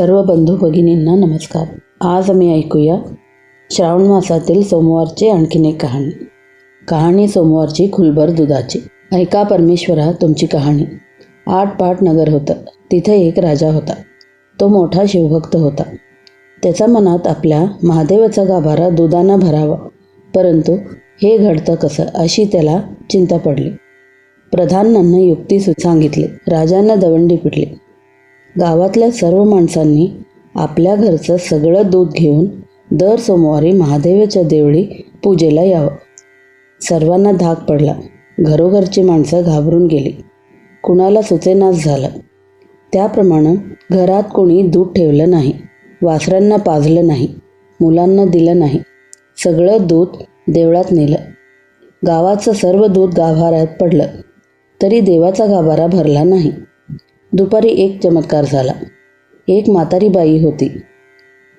सर्व बंधू भगिनींना नमस्कार. आज आम्ही ऐकूया श्रावण मासातील सोमवारची आणखीन एक कहाणी. कहाणी सोमवारची खुलभर दुधाची. ऐका परमेश्वरा तुमची कहाणी. आठ पाट नगर होतं. तिथे एक राजा होता. तो मोठा शिवभक्त होता. त्याच्या मनात आपल्या महादेवाचा गाभारा दुधानं भरावा. परंतु हे घडतं कसं अशी त्याला चिंता पडली. प्रधानांना युक्ती सु सांगितली. राजांना दवंडी पिटली. गावातल्या सर्व माणसांनी आपल्या घरचं सगळं दूध घेऊन दर सोमवारी महादेवाच्या देवळी पूजेला यावं. सर्वांना धाक पडला. घरोघरची माणसं घाबरून गेली. कुणाला सुचेनाच झालं. त्याप्रमाणे घरात कोणी दूध ठेवलं नाही. वासरांना पाजलं नाही. मुलांना दिलं नाही. सगळं दूध देवळात नेलं. गावाचं सर्व दूध गाभाऱ्यात पडलं. तरी देवाचा गाभारा भरला नाही. दुपारी एक चमत्कार झाला. एक म्हातारी बाई होती.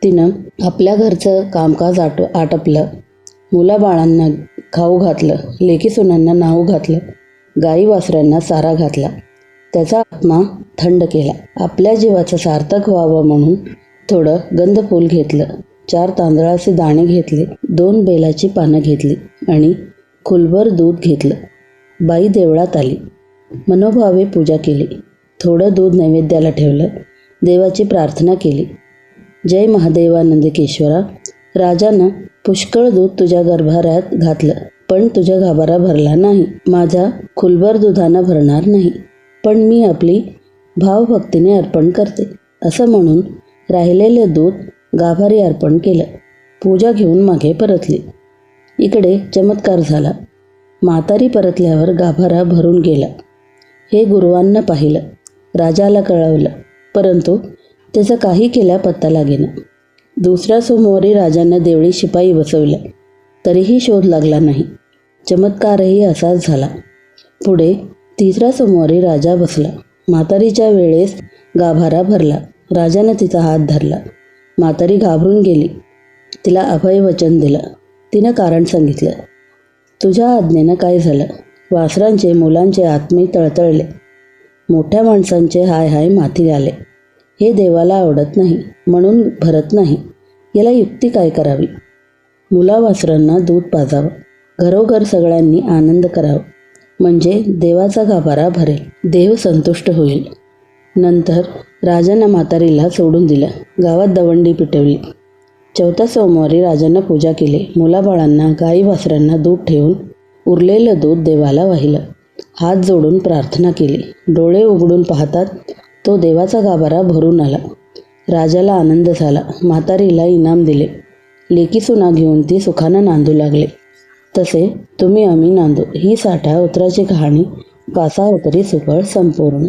तिनं आपल्या घरचं कामकाज आट आटपलं. मुलाबाळांना खाऊ घातलं लेकी सुनांना नाऊ घातलं गाई वासऱ्यांना सारा घातला. त्याचा आत्मा थंड केला. आपल्या जीवाचं सार्थक व्हावं म्हणून थोडं गंधफूल घेतलं. चार तांदळाचे दाणे घेतले दोन बेलाची पानं घेतली आणि खुलभर दूध घेतलं. बाई देवळात आली. मनोभावे पूजा केली. थोडं दूध नैवेद्याला ठेवलं. देवाची प्रार्थना केली. जय महादेवानंदकेश्वरा राजानं पुष्कळ दूध तुझ्या गर्भाऱ्यात घातलं पण तुझ्या गाभारा भरला नाही. माझा खुलभर दुधानं भरणार नाही पण मी आपली भावभक्तीने अर्पण करते असं म्हणून राहिलेलं दूध गाभारी अर्पण केलं. पूजा घेऊन मागे परतली. इकडे चमत्कार झाला. म्हातारी परतल्यावर गाभारा भरून गेला. हे गुरुवांना पाहिलं. राजाला कळवलं. परंतु त्याचा काही केला पत्ता लागेना. दुसऱ्या सोमवारी राजांना देवळी शिपाई बसवल्या तरीही शोध लागला नाही. चमत्कारही असाच झाला. पुढे तिसऱ्या सोमवारी राजा बसला. म्हातारीच्या वेळेस गाभारा भरला. राजानं तिचा हात धरला. म्हातारी घाबरून गेली. तिला अभय वचन दिलं. तिनं कारण सांगितलं. तुझ्या आज्ञेनं काय झालं? वासरांचे मुलांचे आत्मे तळतळले. मोठ्या माणसांचे हाय हाय माथी आले. हे देवाला आवडत नाही म्हणून भरत नाही. याला युक्ती काय करावी? मुलावासरांना दूध पाजावं. घरोघर सगळ्यांनी आनंद करावा. म्हणजे देवाचा गाभारा भरेल. देव संतुष्ट होईल. नंतर राजानं म्हातारीला सोडून दिलं. गावात दवंडी पिटवली. चौथ्या सोमवारी राजानं पूजा केली. मुलाबाळांना गाई वासरांना दूध ठेवून उरलेलं दूध देवाला वाहिलं. हात जोडून प्रार्थना केली. डोळे उघडून पाहतात तो देवाचा गाभारा भरून आला. राजाला आनंद झाला. म्हातारीला इनाम दिले. लेकी सुना घेऊन ती सुखानं नांदू लागले. तसे तुम्ही आम्ही नांदू. ही साठा उतराची कहाणी कासा उतरी सुफळ संपूर्ण.